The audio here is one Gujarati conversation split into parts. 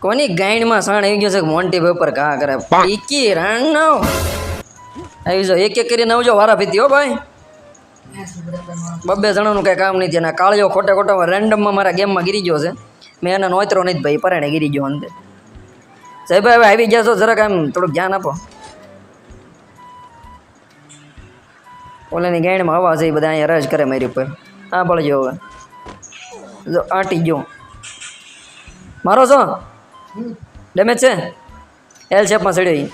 કોની ગાઈડમાં સાણ આવી ગયો છે મોન્ટી પેપર કા કરે? પીકી રાણ. નો આવી જાઓ એક એક કરીને આવજો વારા ફીતી હો ભાઈ. બબ્બે જણાનું કાંઈ કામ નથી. અને કાળિયો ખોટે ખોટો રેન્ડમમાં મારા ગેમમાં ગીરી ગયો છે. મેં એને નોતરો નથી ભાઈ પરાણે ગીરી ગયો અંતે સાહેબ હવે આવી ગયા છો જરાક આમ થોડુંક ધ્યાન આપો. ઓલાની ગાઈડમાં હવા છે એ બધા અહીંયા રજ કરે મારી ઉપર. આ પડજો હવે. જો આટી ગયો. મારો છો? ડેમેજ છે? એલ શેપમાં સડ્યો ઈ.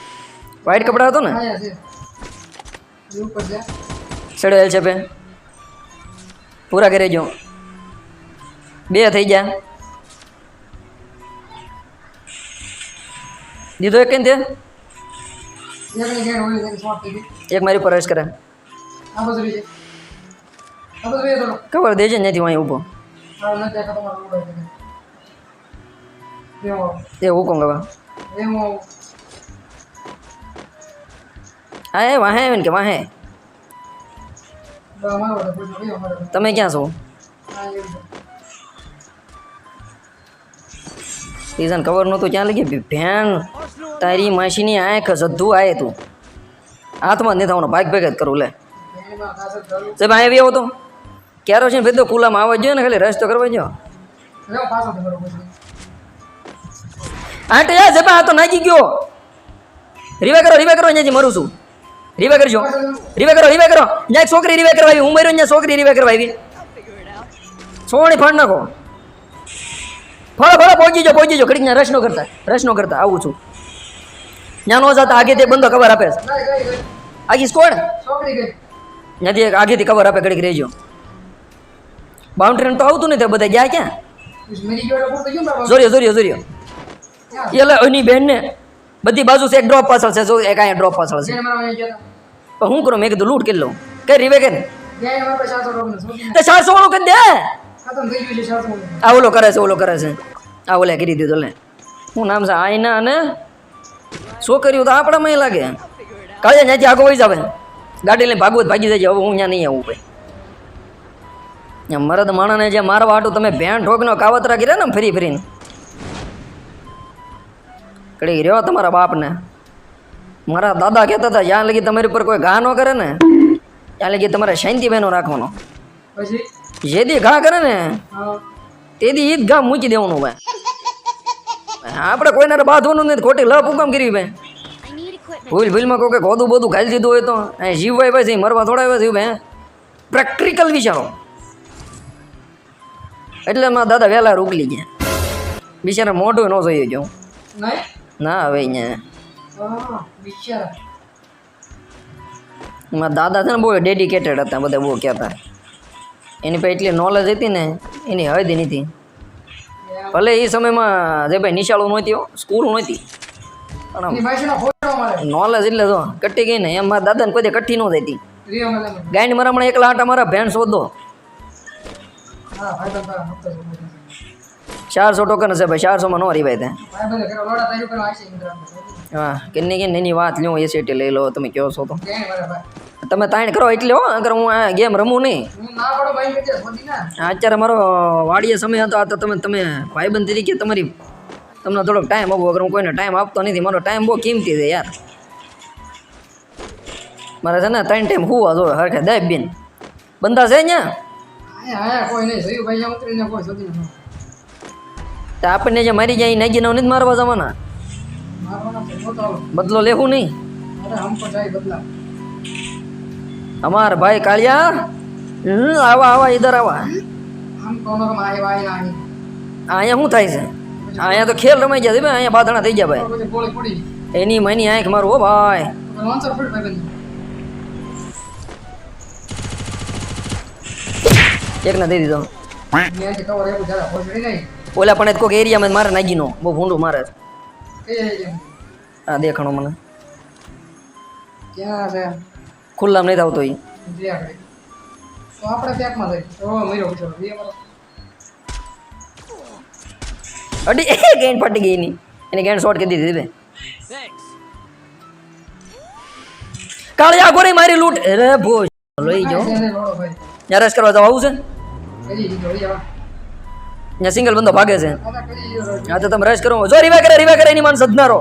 વ્હાઈટ કપડા હતો ને? સડ્યો એલ શેપે પૂરા કરી જો બે થઈ ગયા. દીધો એક કઈ તે એક મારી ઉપર રશ કરે. ખબર દેજે નથી અહીં ઊભો એ હું હુકમ હવે? હા, એ વાહે આવે ને કે વાહે. તમે ક્યાં છો? સીઝન ખબર નહોતું ક્યાં લગી ભેણ તારી માસીની આંખ સધું આયે તું. હાથમાં નહીં થવાનો, ભાગ ભેગ જ કરું, લે. સાહેબ, અહીંયા બી આવો તો. ક્યારો છે ને ભેદો ખુલ્લામાં આવવા જોઈએ ને ખાલી રસ તો કરવા જો આંટે જા સાહેબ આ તો નાખી ગયો. રીવે કરો રીવે કરો અહીંયાથી મરું છું. રીવે કરજો. રીવે કરો રીવે કરો. જ્યાં છોકરી રીવે કરવા આવી હું મર્યો ત્યાં છોકરી રીવે કરવા આવી. સોણી ફાડ નાખો. ફળો ફળો પહોંચી જાઓ પહોંચી જાઓ. ઘડીક રસ નો કરતા રસ નો કરતા આવું છું. ત્યાં નો જતા આગેથી તે બંધો ખબર આપે આગી કોણ? ત્યાંથી આગેથી ખબર આપે ઘડીક રહેજો. બાઉન્ડ્રી તો આવતું નહીં તે બધા ગયા ક્યાં? જોરિયો જોરિયો જોરિયો. એટલે એની બહેનને બધી બાજુ છે એક ડ્રોપ પાછળ છે જો એક અહીંયા ડ્રોપ પાછળ છે. પણ હું કરું? મેં કીધું લૂંટ કરી લઉં. કઈ રીવે કે ચારસો વાળું કરી દે. આ ઓલો કરે છે ઓલો કરે છે. આ ઓલે કરી દીધો લે. હું નામ છે? આઈના અને છોકરીઓ તો આપણામાં લાગે. કાલે ત્યાંથી આગો વહી જાવે ગાડી લઈને ભાગવત ભાગી જાય હવે હું ત્યાં નહીં આવું ભાઈ. મરદ માણસને જે મારવા હાટું તમે ભેણ ઠોકનો કાવતરા કર્યા ને ફરી ફરીને. કડી રહ્યો તમારા બાપને. મારા દાદા કહેતા હતા જ્યાં લગી તમારી ઉપર કોઈ ઘા ન કરે ને ત્યાં લગી તમારે શાંતિ બહેનો રાખવાનો જે દી ઘા કરે ને તે દી ઈ જ ઘા મૂકી દેવાનું ભાઈ. આપણે કોઈને બાંધવાનું નથી ખોટી લપ હુકમ કરી ભાઈ. ભૂલ ભૂલમાં કોઈ કંઈક હોદું બોધું ખાઈ દીધું હોય તો અહીં જીવવાય ભાઈ મરવા થોડા આવ્યા થયું ભાઈ. પ્રેક્ટિકલ વિચારો. એટલે મારા દાદા વહેલા રોકલી ગયા. બિચારા મોઢું ન જોઈએ જો ના હવે અહીંયા. મારા દાદા છે ને બહુ ડેડિકેટેડ હતા બધા બહુ કહેતા. એની પાસે એટલી નોલેજ હતી ને એની હદ નથી ભલે એ સમયમાં જે ભાઈ નિશાળો નહોતી સ્કૂલ નહોતી. પણ નોલેજ એટલે જો કટ્ટી ગઈ ને એમ મારા દાદાને કોઈ કઠ્ઠી ન થતી ગાયને મારા એકલા આટા મારા ભેણ શોધો ચારસો ટોકન હશે ભાઈ ચારસોમાં રહી ભાઈ ત્યાં હા કેની કે એની વાત લ્યો એ સેટી લઈ લો તમે કહો છો તો. તમે તાણ કરો એટલે હો અગર હું આ ગેમ રમું નહીં. અત્યારે મારો વાડીએ સમય હતો આ તો તમે તમે ભાઈબંધ તરીકે તમારી તમને થોડોક ટાઈમ આપો અગર હું કોઈને ટાઈમ આપતો નથી મારો ટાઈમ બહુ કિંમતી છે યાર. મારે છે ને ત્રણ ટાઈમ હુવા જો હરખે દે બેન બંધા છે અહીંયા? તો આપણને જે મારી જાય એ નગી નથી મારવા જવાના? બદલો લેવું નહીં. અમાર ભાઈ કાળિયા? આવા આવા, ઈધર આવા. અહીંયા શું થાય છે? અહીંયા તો ખેલ રમાઈ ગયા છે ભાઈ, અહીંયા બાધણા થઈ ગયા ભાઈ. એની મની આંખ મારું, હો ભાઈ. એક ના દઈ દીધો. ઓલા પણ કોઈક એરિયામાં મારે નાગી નો. બહુ ભૂંડું મારે. હા દેખાણો મને. ખુલ્લામાં નહીં આવતો એ અડી એ ગેન ફાટી ગઈ એની. એની ગેન શોર્ટ કરી દીધી બે. કાળિયા ગોરી મારી લૂંટ. રે ભો લઈ જાઓ. રસ કરવા તો આવું છે? ત્યાં સિંગલ બંદો ભાગે છે. હા, તો તમે રશ કરો. જો રીવા કરે રીવા કરે, એની માન સદનારો.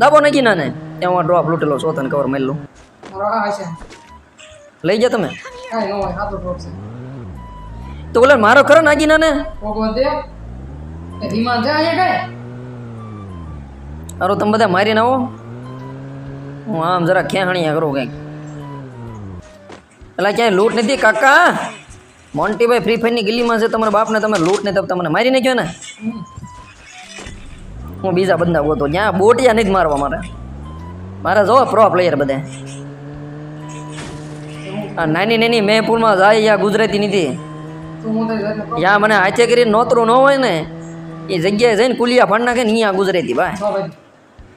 દાબો નાખી ના ને ત્યાં હું ડ્રોપ લૂટેલો છો, તને કવર મારો હશે લઈ જા તમે. તો બોલે મારો ખરો નાગી ના ને અહીંયા હારું, તમે બધા મારી આવો હું આમ જરા ખેંહણીયા કરું કંઈક. એટલે ક્યાંય લૂંટ નથી, કાકા? મોન્ટીભાઈ ફ્રી ફાયરની ગલીમાં છે તમારા બાપને તમે લૂંટ ને તમને મારી નાખ્યો ને? હું બીજા બંદા ગોતો જ્યાં બોટિયા નથી મારવા મારે. મારે જો પ્રો પ્લેયર બધા. આ નાની નાની મેહપુરમાં જાય યા ગુજરાતી તું પ્રો- યા મને હાથે કરીને નોતરું ન હોય ને એ જગ્યાએ જઈને કુલિયા ફાડ નાખે ને અહીંયા ગુજરાતી ભાઈ. જો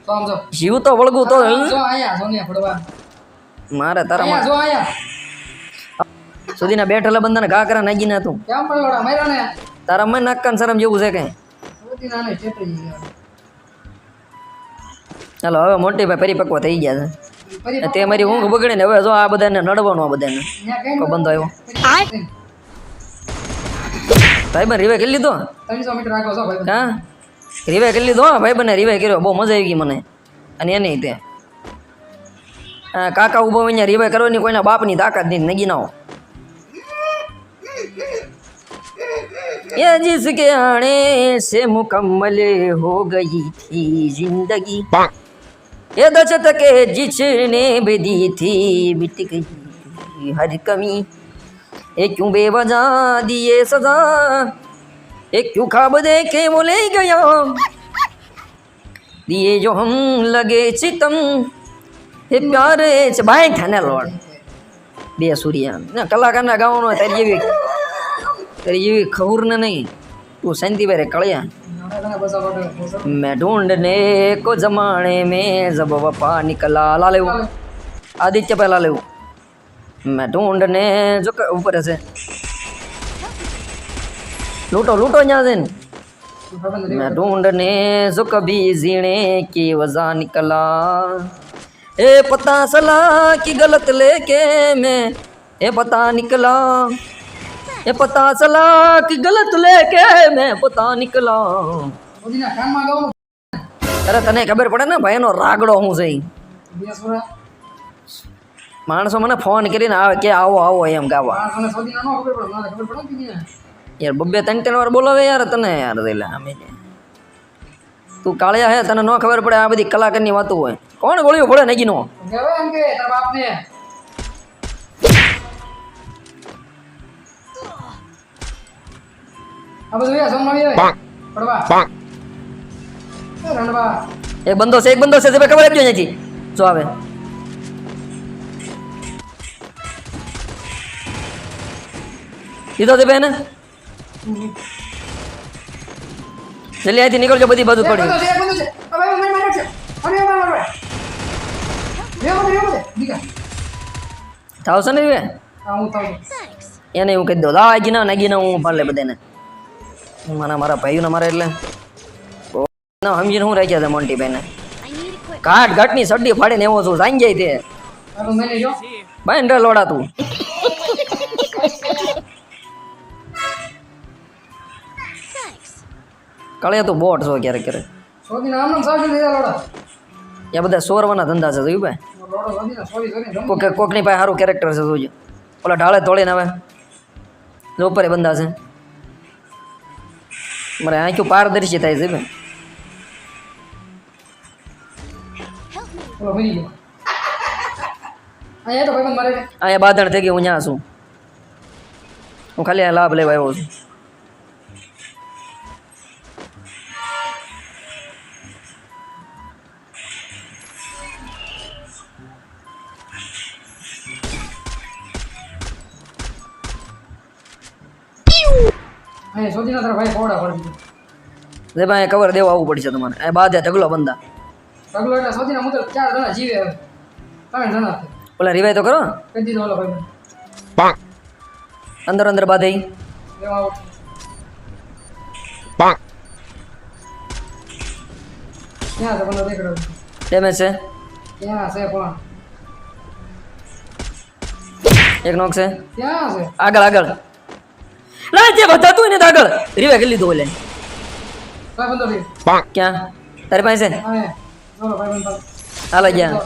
જો જો. જીવ તો વળગું તો જો મારે તારા જો સુધીના બેઠેલા બંધાને ઘા કરા નાગી ના તું. કેમ પડ્યો માર્યા ને? તારા મન નાક્કાન શરમ જેવું છે કઈ. સૌથી નાની ચેતરી ગયા ચાલો હવે મોટી ભાઈ પરિપક્વ થઈ ગયા છે. તે મારી ઊંઘ બગડે ને હવે જો આ બધાને નડવાનું આ બધાને. કો બંધો આવ્યો? ભાઈ બન રીવે કરી લીધો? હા? રીવે કરી લીધો? ભાઈ બને રીવે કર્યો? બહુ મજા આવી ગઈ મને. અને એને તે. કાકા ઊભો અહીંયા રીવે કરવાની કોઈના બાપની તાકાત નહીં નગી ये जिसके आने से मुकम्मल हो गई थी जिंदगी ये दशत के जिसने भी दी थी मिट गई हर कमी ये क्यों बेवजह दिए सजा ये क्यों खाब दे के वो ले गया दिए जो हम लगे सितम એ પ્યારે છે બાય થાને લોડ બે સૂર્યા ના કલાકારના ગાવાનો હોય તારી જેવી તારી જેવી ખબર ને નહીં તું શાંતિભાઈ કળ્યા નાના બસા પાટે मैं ढूंढने को जमाने में जब वफा निकला ला ले आदित्य पहला ले मैं ढूंढने जो क- ऊपर से लूटो लूटो यहाँ से मैं ढूंढने जो कभी जीने की वजह निकला ए पता चला कि गलत लेके मैं ए पता निकला ए पता चला कि गलत लेके मैं पता निकला મોદીના કાનમાં ગાવાનું અરે તને ખબર પડે ને ભાઈ એનો રાગડો હું છે ઈ. બે સુરા માણસો મને ફોન કરીને આવે કે આવો આવો એમ ગાવા આ મને સૌથી નાનો ખબર પડે મને ખબર પડે કે નહીં યાર બબ્બે ત્રણ ત્રણ વાર બોલાવે યાર તને યાર એટલે અમે તું કાળિયા હે તને ન ખબર પડે આ બધી કલાકારની વાતો હોય કોણ ગોળીઓ પડે નગીનો કે હવે એમ કે તારા બાપને બધું યા સોમવારી આવે. પડવા. એ રણવા. એક બંદો છે એક બંદો છે તે ભાઈ ખબર આપજો અહીંયાથી. જો આવે. લીધો છે બેન જલ્દી અહીંથી નીકળજો બધી બાજુ પડી થાવશે ને એને હું કહી દઉં. લાવ ગીના ના ગીના હું પાડલે બધાને મારા મારા ભાઈઓને મારે એટલે સમજીને હું રાખ્યા છે મોન્ટીભાઈને ઘાટ ઘાટની સડ્ડી ફાડીને એવો છું સાંજ જાય તે ભાઈ ને લોડા તું. કળે તું બોટ છો ક્યારેક ક્યારેક. એ બધા સોરવાના ધંધા છે જોયું ભાઈ? કોક કોકની પાસે સારું કેરેક્ટર છે જોજો. ઓલા ઢાળે તોડીને આવે ઉપર એ બંધા છે. મારે આંખ્યું પારદર્શી થાય છે ભાઈ અહીંયા બાંધણ થઈ ગયું હું ત્યાં છું હું ખાલી લાભ લેવા આવ્યો છું અહીંયા સોદી ના તારા ભાઈ કોડા પડી દીધું ભાઈ કવર દેવા આવવું પડશે તમારે. આ બાદ ઢગલો બંધા. ઢગલો એટલે સોદી ના મુતલ ચાર જણા જીવે હવે. ત્રણ જણા. ઓલા રિવાય તો કરો. કદી દીધો ઓલો ભાઈ અંદર અંદર બાધે. લેવા આવો. ક્યાં છે બંદો દેખડો? ડેમેજ છે. ક્યાં છે પણ? એક નોક છે. ક્યાં છે? આગળ આગળ. લા જે વધાતું હોય ને આગળ. રીવે કરી લીધું ઓલે. ભાઈ બંધો રે ક્યાં? તારી પાસે? હાલો ગયા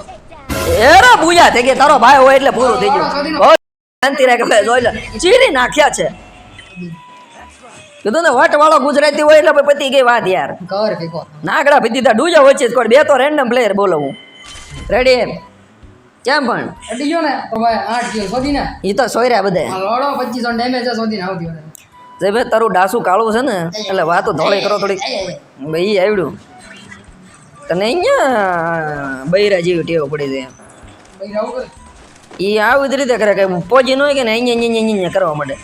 એરા બુયા થઈ ગયા તારો ભાઈ હોય એટલે પૂરું થઈ ગયું. શાંતિ રાખે ભાઈ જોઈ લે. ચીરી નાખ્યા છે. કીધું ને વટ વાળો ગુજરાતી હોય એટલે પતિ પતી ગઈ વાત યાર. કવર ફેંકો. નાગડા ભીધી તા ડૂજા વચ્ચે જ કોઈ બે તો રેન્ડમ પ્લેયર બોલવું. રેડી એમ કેમ પણ? અડી ગયો ને? તો ભાઈ આઠ ગયો સોધી ને ઈ તો સોયરા બધા લોડો પચીસો ડેમેજ સોધી ને આવતી હોય જે ભાઈ તારું ડાસું કાળું છે ને એટલે વાતો ધોળી કરો થોડીક. ભાઈ આવડ્યું તને અહીંયા બૈરા જેવી ટેવ પડી છે. એ આવી જ રીતે કરે કે પોજી ન હોય કે ને અહીંયા અહીંયા અહીંયા કરવા માટે.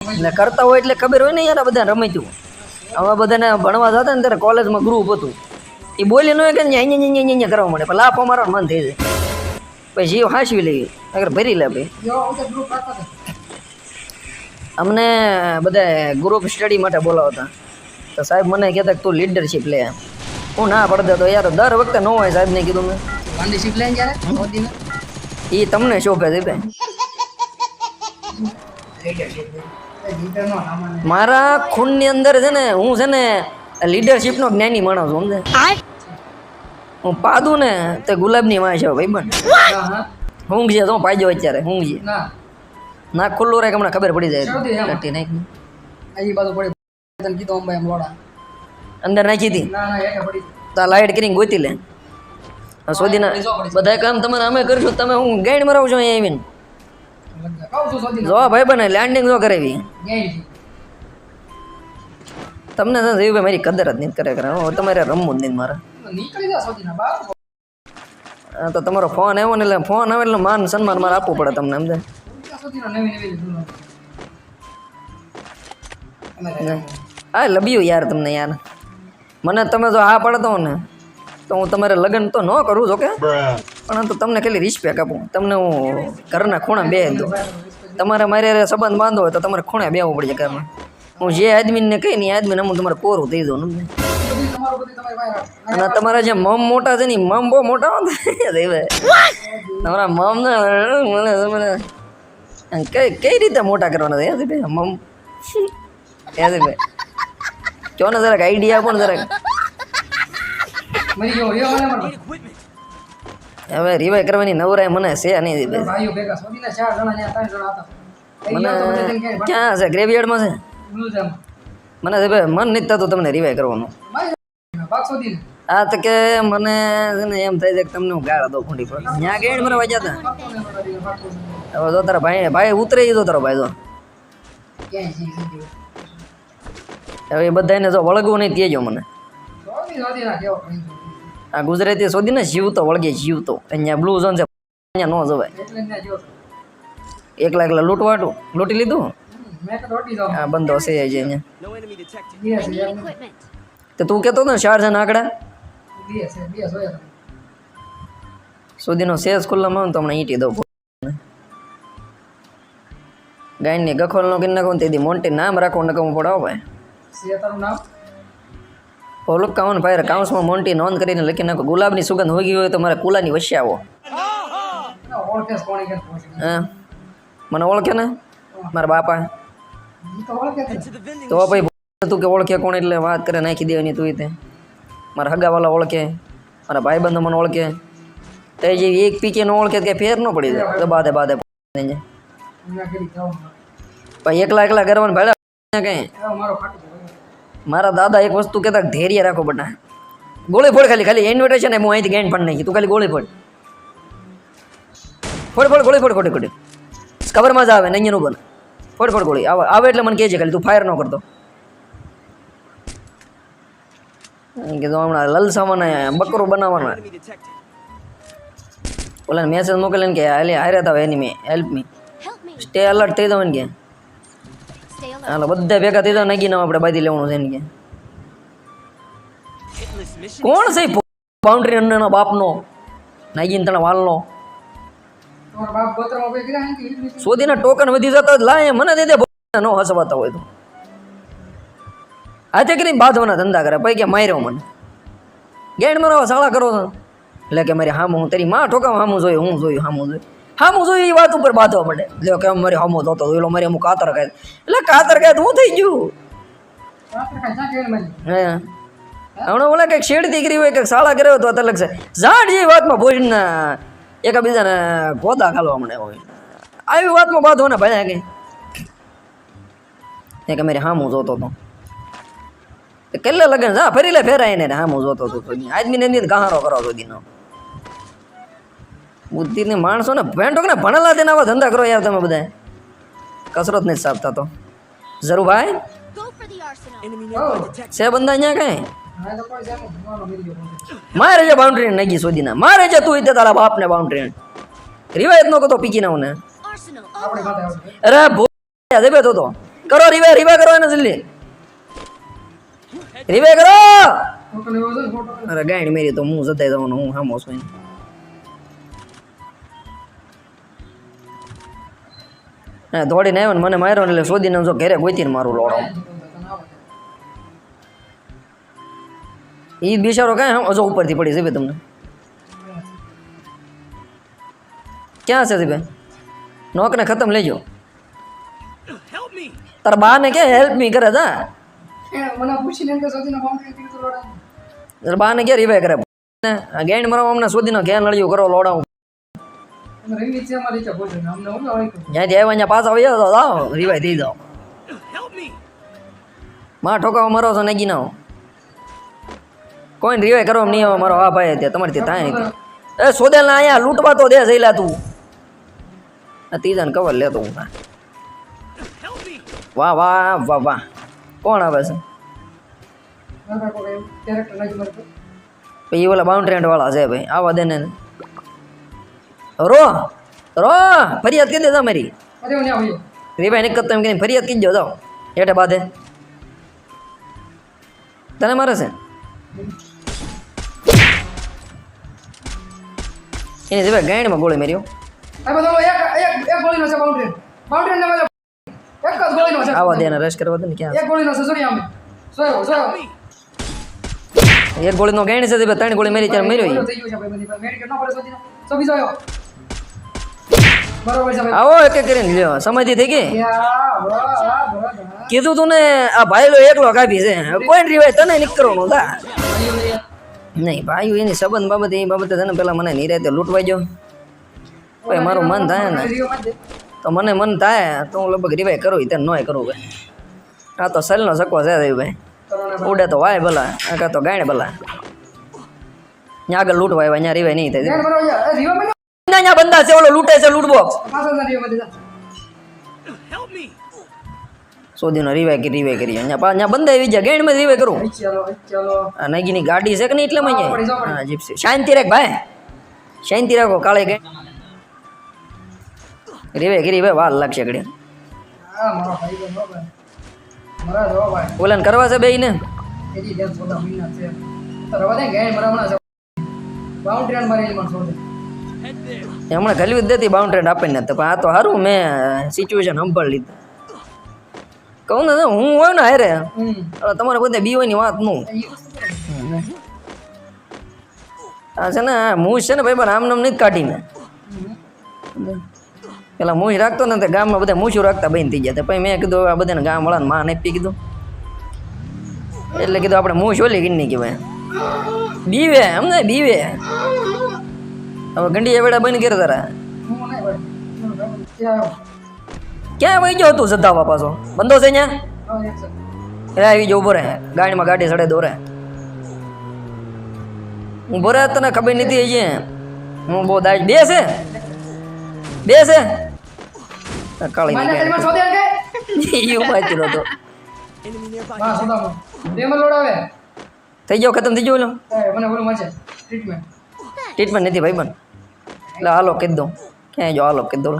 એટલે કરતા હોય એટલે ખબર હોય ને યાર બધાને રમતું. હવે બધાને ભણવા જતા ને ત્યારે કોલેજમાં ગ્રુપ હતું. એ બોલી ન હોય કે અહીંયા અહીંયા અહીંયા કરવા માટે પણ લાફો મારવાનું મન થઈ જાય. પછી જીવ હાંસવી લેવી અગર ભરી લે ભાઈ. અમને બધા ગ્રુપ સ્ટડી માટે બોલાવતા. તો સાહેબ મને કહેતા કે તું લીડરશિપ લે હું ના પડતો તો યાર દર વખતે ન હોય સાહેબને કીધું મેં. વાંડી લે જ્યારે? એ તમને શોભે છે ભાઈ મારા ખૂનની અંદર છે ને હું છે ને લીડરશિપનો જ્ઞાની માણસ છું સમજે હું પાદું ને તે ગુલાબની માં છે ભાઈ બન. ઊંઘ છે તો પાજો અત્યારે ઊંઘ છે. ના ખુલ્લું રહે કે ખબર પડી જાય. લટી નાખી. અહીં બાજુ પડી. તને કીધું અંબાઈ એમ લોડા. અંદર નાખી હતી ના ના એટલે પડી. તો લાઈટ કરીને ગોતી લે. આ શોધીને બધા કામ તમારે અમે કરશું તમે હું ગાઈડ મરાવું છું અહીંયા આવીને. જો ભાઈ બને લેન્ડિંગ જો કરાવી. તમને તો ભાઈ મારી કદર જ નહીં કરે કરે. તમારે રમવું જ નહીં મારે. તો તમારો ફોન આવ્યો ને એટલે ફોન આવે એટલે માન સન્માન મારે આપવું પડે તમને સમજે શોધીને નવી નવી આ લબ્યું યાર તમને યાર. મને તમે જો હા પડતો ને તો હું તમારે લગ્ન તો ન કરું જો કે. પણ તો તમને ખાલી રિસ્પેક્ટ આપું. તમને હું ઘરના ખૂણા બે દઉં. તમારે મારે સંબંધ બાંધો હોય તો તમારે ખૂણે બેવું પડશે ઘરમાં. હું જે આદમીને કહી ને એ આદમીને હું તમારે કોરું થઈ દઉં અને તમારા જે મમ મોટા છે ને મમ બહુ મોટા હોય તમારા મમ ને મને મને. કઈ રીતે મોટા કરવાના છે યાદ ભાઈ મમ યાદ ભાઈ કયો ને જરાક આઈડિયા આપો ને જરાક હવે રિવાય કરવાની નવરાય મને છે નહીં મને ક્યાં છે ગ્રેવિયાર્ડમાં છે મને છે ભાઈ મન નથી થતું તમને રિવાય કરવાનું આ તો કે મને એમ થાય છે કે તમને હું ગાળા દઉં ખૂંડી પર ત્યાં ગેડ મને વાજ્યા હતા ને ને. હવે જો તારા ભાઈ ભાઈ ઉતરે ગયો તારો ભાઈ જી જી હવે એ બધાને જો વળગવું નહીં તેજો મને. શોધી શોધી ના કેવો આ ગુજરાતી શોધીને જીવતો વળગે જીવતો અહીંયા બ્લુ ઝોન છે અહીંયા ન જવાય. જ. એકલા એકલા લૂંટવાટું? લૂંટી લીધું? હા બંધો છે અહીંયા. તો તું કહેતો હતો ને ચાર જણ આંકડા. સુધીનો શેષ ખુલ્લામાં આવે ને તો હમણાં ઈટી દઉં. ગાયની ગખોલનો કરી નાખો ને તેથી મોન્ટી નામ રાખો ને કહું પડે હો ભાઈ. ઓલું કાઉન ભાઈ કાઉન્સમાં મોન્ટી નોંધ કરીને લખી નાખો. ગુલાબની સુગંધ હોગી હોય તો મારે કુલાની વચ્ચે આવો. ના. હા? મને ઓળખે ને? મારા બાપા. તો ભાઈ તું કે ઓળખે કોણ એટલે વાત કરે નાખી દેવાની તું તે. મારા હગાવાલા ઓળખે મારા ભાઈબંધો મને ઓળખે. તે જે એક પીકે ન ઓળખે તો કે ફેર ન પડી જાય. બાધે બાધે ઘડી જાઉં. પણ એકલા એકલા કરવાનું ભાડા કઈ? મારો દાદા એક વસ્તુ કહેતા ધૈર્ય રાખો બટા. ગોળી ફોડ ખાલી ખાલી ઇન્વિટેશન હું અહીંથી ગેન પણ નહીં તું ખાલી ગોળી ફોડ. ફોડ ફોડ, ગોળી ફોડ, ખોટી ખોટી. કવરમાં જ આવે ને અહીંયા બને ફોડ ફોડ, ગોળી. આવે આવે એટલે મને કહેજે ખાલી, તું ફાયર ન કરતો. કીધું હમણાં લલસામાં બકરો બનાવવાના. ઓલા મેસેજ મોકલીને કે, હાલે, હારે તાવ, એની મેં હેલ્પ મી. સ્ટે અલર્ટ થઈ જાવ ને કે. હાલો બધા ભેગા થઈ જાવ નગી આપણે બાંધી લેવાનું છે ને કે. કોણ છે બાઉન્ડ્રી અંડરનો બાપનો? નાગીન તને વાલનો. સોદીના ટોકન વધી જતા લાય મને દે દે નો હસવાતા હોય તો. હાથે કરીને બાંધવાના ધંધા કરે પછી કે માર્યો મને. ગેડ મારો સાળા કરો છો. એટલે કે મારી હામું હું તારી માં ઠોકાવ હામું જોયું હું જોયું હામું જોયું. હામું જોઈ એ વાત ઉપર બાંધવા માંડે. લ્યો કે મારી હામો જોતો એલો મારે અમુક કાતર કહે એટલે કાતર કહે હું થઈ ગયું? કાંઈ. હે. હમણાં ઓલા કંઈક શેડ દીકરી હોય કંઈક શાળા કર્યો તો અલગ છે. ઝાડ એ વાતમાં ભોજનના એકબીજાને ગોદા ખાલવા માંડે હોય. આવી વાતમાં બાંધો ને ભાઈ કે એ કે મારે હામું જોતો હતો. કેટલા લગન જા ફરી લે ફેરાય ને હામું જોતો હતો. આજની આદમીને એની ગહારો કરો તો દીનો બુદ્ધિની માણસો ને ભેંટો ને ભણેલા તેને આવા ધંધા કરો યાર તમે બધા કસરત નહીં સાપતા તો જરૂર ભાઈ. હો. છે બંદા અહીંયા કઈ મારે જે બાઉન્ડ્રી નગી શોધીના, મારે જે તું તે તારા બાપને બાઉન્ડ્રી રિવાયત નો કતો પીકી ના ને આવશે. અરે ભૂ દેબે તો તો કરો રિવે રિવે કરો એને જલ્દી રિવે કરો ને. અરે ગાઈડ મેરી તો હું જતાઈ જવાનું, હું હામો છું હા દોડીને આવ્યો ને મને માર્યો ને એટલે શોધીને જો ઘેરે ગોતીને મારું લોડો. એ બિચારો કાંઈ હજુ ઉપરથી પડી છે તમને. ક્યાં છે ભાઈ? નોકને ખતમ લેજો. તાર બા ને કે હેલ્પ મી કરે તા કે. તારા બા ને ક્યાં રિવાય કરે? ને ગેંડ મારો હમણાં શોધીને ક્યાં લડ્યું કરો લોડાવું અને રંગીત છે અમારી ઈચ્છા બોલશે ને અમને હું ના હોય તો. જ્યાંથી આવ્યા ત્યાં પાછા આવી તો જાઓ રિવાય થઈ જાઓ. માં ઠોકાવા મારો છો નાગી ના કોઈ રિવાય કરો નહીં આવે મારો આ ભાઈ ત્યાં તમારે ત્યાં થાય નહીં. એ સોદેલ ના અહીંયા લૂંટવા તો દે જઈલા તું. આ ત્રીજાને કવર લેતો હું વાહ વાહ વાહ વાહ. કોણ આવે છે? એ ઓલા બાઉન્ડ્રી વાળા છે ભાઈ આવા દે ને રો રો ફરિયાદ કરી દેજો મારી. રીભાઈ નહીં કરતો એમ કહીને ફરિયાદ કરી દો જાઓ. હેઠે બાંધે. તને મારે છે? એને જવા ગાયણમાં ગોળી માર્યો. આવા દે રશ કરવા દે ને ક્યાં? એક ગોળીનો છે ત્રણ ગોળી મારી ત્યારે માર્યો આવો એક એક કરીને લ્યો. સમાધિ થઈ ગઈ? કીધું તું ને આ ભાઈલો એકલો કાપી છે. કોઈ રિવાય તને નીકળવાનું તા નહીં ભાઈ એની સંબંધ બાબતે એ બાબતે છે ને પેલા મને નિરાતે લૂંટવાઈ ગયો ભાઈ મારું મન થાય ને. તો મને મન થાય તો હું લગભગ રિવાય કરું ત્યાં નોય કરું ભાઈ. આ તો સલનો સકો છે ભાઈ. ઉડે તો વાય ભલા આ તો ગાયણ ભલા. ત્યાં આગળ લૂંટવા આવ્યા ત્યાં રિવાય નહીં થાય. ત્યાં બંદા છે, ઓલો લૂટે છે લૂટ બોક્સ સોદીનો રિવાય કરી રિવાય કરી. અહીંયા પા ત્યાં બંદા આવી ગયા માં રિવાય કરું. આ નગીની ગાડી છે કે નહીં એટલે માં હા જીપસી શાંતિ રાખ ભાઈ. શાંતિ રાખો, કાળે ગઈ રિવાય કરી ભાઈ વાલ લાગશે ઘડી ઓલાને કરવા છે બે ને બાઉન્ડ્રી મારી એમાં છોડ હમણાં ઘલવી જ દેતી બાઉન્ડ્રી આપીને તો આ તો સારું મેં સિચ્યુએશન સંભાળી લીધું. કહું ને હું હોય ને હારે તમારે બધે બીવાની વાતનું આ છે ને મૂછ છે ને ભાઈ, પણ આમ નામ નહીં કાઢીને. પેલા મૂછ રાખતો ને ગામમાં બધા મૂછું રાખતા બની થઈ ગયા પછી મેં કીધું આ બધાને ગામ વાળાને માં નહીં કીધું. એટલે કીધું, આપણે મૂછ ઓલી ગીની કહેવાય. બીવે અમને બીવે. હવે ગંડી વેડા બંધ કરે તારા. ક્યાં વહી ગયો તું સદ્ધાવા પાછો? બંધો છે છે એ આવી જો ઊભો રહે. ગાડીમાં ગાડી સડે દોરે. હું રહે તને ખબર નથી હજી. હું બહુ દાજ બે છે? બે છે? કાળી તો. આવે થઈ ગયો ખતમ થઈ ગયો ટ્રીટમેન્ટ ટ્રીટમેન્ટ નથી ભાઈ બન એટલે હાલો કહી દઉં. ક્યાંય જો હાલો કહી દઉં.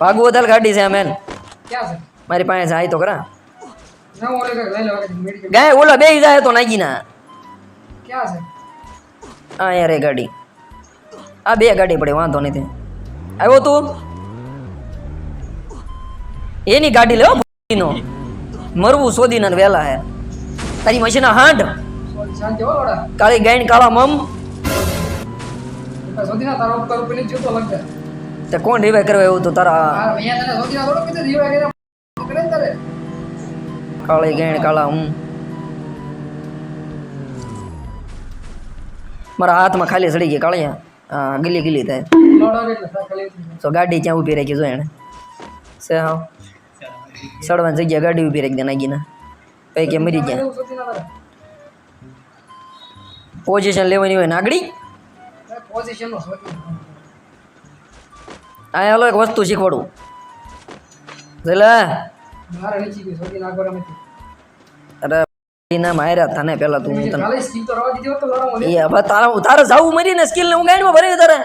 ભાગવું વધારે ગાડી છે મેન મારી પાસે જાય તો ખરા. ગાય ઓલા બે જાય તો નાગી ના હા આ યાર એ ગાડી. આ બે ગાડી પડી વાંધો નથી. આવ્યો તું? એની ગાડી લેવો નો મરવું શોધીને ને વહેલા હે. તારી મશીના હાંડ. કાળી ગાયન કાળા મમ. સોધીના તારો ઉપર ઉપર નીચે તો લગતા તે કોણ રિવાય કરવા એવું તો તારા? અહીંયા તને સોધીના થોડો કીધું રિવાઈ કે કરે તારે? કાળી ગેણ કાળા હું. મારા હાથમાં ખાલી સડી ગઈ કાળિયા. હા ગીલી ગીલી થાય. તો ગાડી ક્યાં ઊભી રાખી જો એણે સે હા સડવાની જગ્યા ગાડી ઊભી રાખી દે નાગીના. પૈકી મરી ગયા પોઝિશન લેવાની હોય નાગડી? પોઝિશન નો સોધીના આ હાલો એક વસ્તુ શીખવાડું. એટલે મારે સોધીના આગળ અરે ના માર્યા તને પેલા તું તને ખાલી તો રવા દીધી તો લડાવો એ હવે તારા તારે જાવું મરી ને સ્કિલ ને હું ભરી તારે.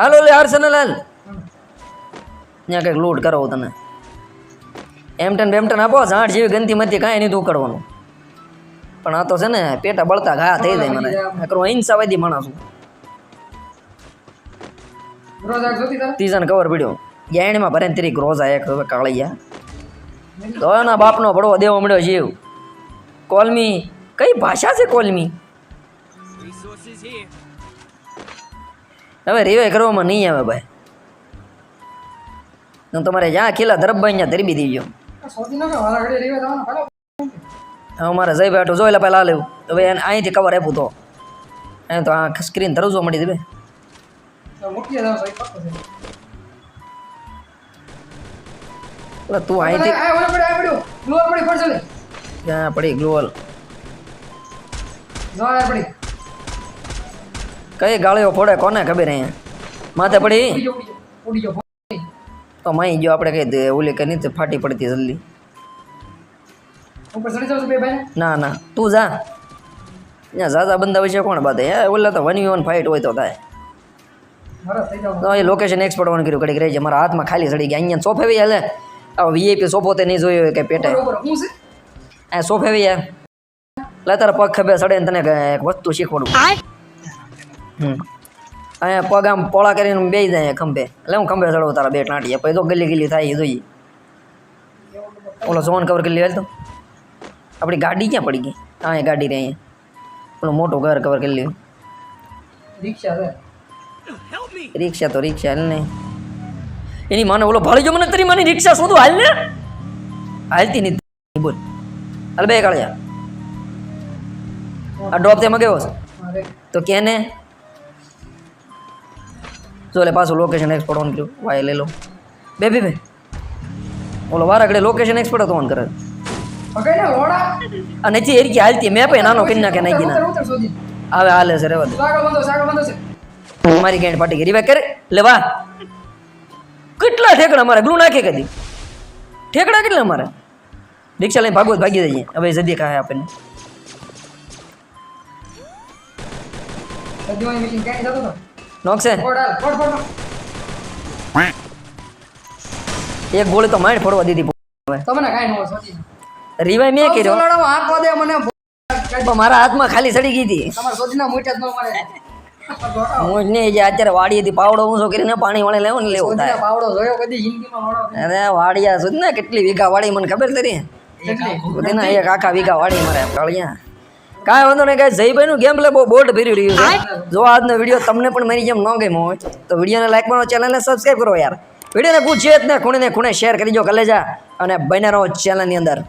હાલો લે આર્સેનલ હાલ. ત્યાં કંઈક લૂટ કરાવો તને. એમટન બેમટન આપો ઝાડ જેવી ગંદી મતી કાંઈ નહીં તું કરવાનું. પણ આ તો છે ને પેટા બળતા ઘા થઈ જાય મને. નકરો અહિંસાવાદી માણસ છું. ત્રીજાને કવર પડ્યો ગેણીમાં ભરે ને તરીક રોજ એક હવે કાળિયા. તો એના બાપનો પડવો દેવો મળ્યો જીવ. કોલમી કઈ ભાષા છે કોલમી? હવે રિવાય કરવામાં નહીં આવે ભાઈ. તમારે જ્યાં ખીલા ધરબભાઈ ત્યાં ધરબી દીજો સોધીના કે વાળા ઘડી પેલા હવે મારે જઈ બેઠું જોઈ લે પહેલાં લેવું હવે એને અહીંથી કવર આપ્યું તો. અહીં તો આ સ્ક્રીન ધરજો મળી દે તો જાવ અહીંથી ગ્લોર પડી પડી કઈ ગાળીઓ ફોડે કોને ખબર અહીંયા? માથે પડી? તો માઈ ગયો આપણે કહી દે ઓલી કઈ નહીં ફાટી પડતી જલ્દી. ઉપર ચડી જાવ છો બે ભાઈ. ના ના. તું જા. ત્યાં ઝાઝા બંદા વિશે કોણ બાદ હે? ઓલા તો વન વન ફાઇટ હોય તો થાય. તો એ લોકેશન એક્સપર્ટ ઓન કર્યું ઘડીક રહી છે મારા હાથમાં ખાલી સડી ગયા. અહીંયા સોફે વી હાલે. આ વીઆઈપી સોફો તે નહીં જોયો કે પેટે. આ સોફે વી લે તારા પગ ખભે સડે ને તને એક વસ્તુ શીખવાડું. અહીંયા પગ આમ પોળા કરીને બે જાય ખંભે. એટલે હું ખંભે ચડવું તારા બે ટાંટીએ પછી તો ગલી ગલી થાય એ જોઈએ. ઓલો સોન કવર કરી લેવાય તો. આપણી ગાડી ક્યાં પડી ગઈ? હા એ ગાડી રહી અહીંયા. ઓલું મોટું ઘર કવર કરી લ્યો રિક્ષા રિક્ષા તો રિક્ષા હાલ ને. એની માને ઓલો ભાળી જો મને તરી માની રિક્ષા શોધું હાલ ને. હાલતી નહીં. બોલ. હાલ બે કાળ્યા. આ ડ્રોપ તેમાં ગયો છે? તો કેને જો એટલે પાછું લોકેશન એક્સપોર્ટ ઓન કર્યું. વાય લઈ લો. બે બે બે. ઓલો વારા ઘડે લોકેશન એક્સપોર્ટ ઓન કરે પકડ ને લોડા અને જે એરકી હાલતી મેં પણ નાનો કરી નાખે નાખી ના આવે હાલે છે રેવા દે. મારી ગેંડ પાટી કરી રિવાય કરે? લેવા કેટલા ઠેકડા મારે? ગ્લુ નાખે કદી ઠેકડા કેટલા મારે? રિક્ષા લઈને ભાગવત ભાગી જઈએ. હવે જદી ખાય આપણને નોકશે. એક ગોળી તો માઇન્ડ ફોડવા દીધી. હવે તમને કાંઈ ન હોય રિવાય મેં કર્યો. આંખો દે મને મારા હાથમાં ખાલી સડી ગઈ હતી. તમારા સોજીના મોટા જ ન મળે. હું જ નહીં અત્યારે વાડી હતી પાવડો ઊંચો કરીને પાણી વાળે લેવો ને લેવું થાય પાવડો જોયો કદી જિંદગીમાં અરે વાડિયા સુધી ને કેટલી વીઘા મને ખબર તરી એક આખા વીઘા વાળી મારે કાળિયા. કાંઈ વાંધો નહીં કાંઈ જયભાઈનું ગેમ પ્લે બહુ બોલ્ડ ફેરી રહ્યું છે. જો આજનો વીડિયો તમને પણ મારી જેમ ન ગમ્યો હોય તો વિડીયોને લાઈક કરો ચેનલને સબસ્ક્રાઈબ કરો યાર. વિડીયોને પૂછીએ જ ને ખૂણે ને ખૂણે શેર કરી જો કલેજા અને બનેરો ચેનલની અંદર.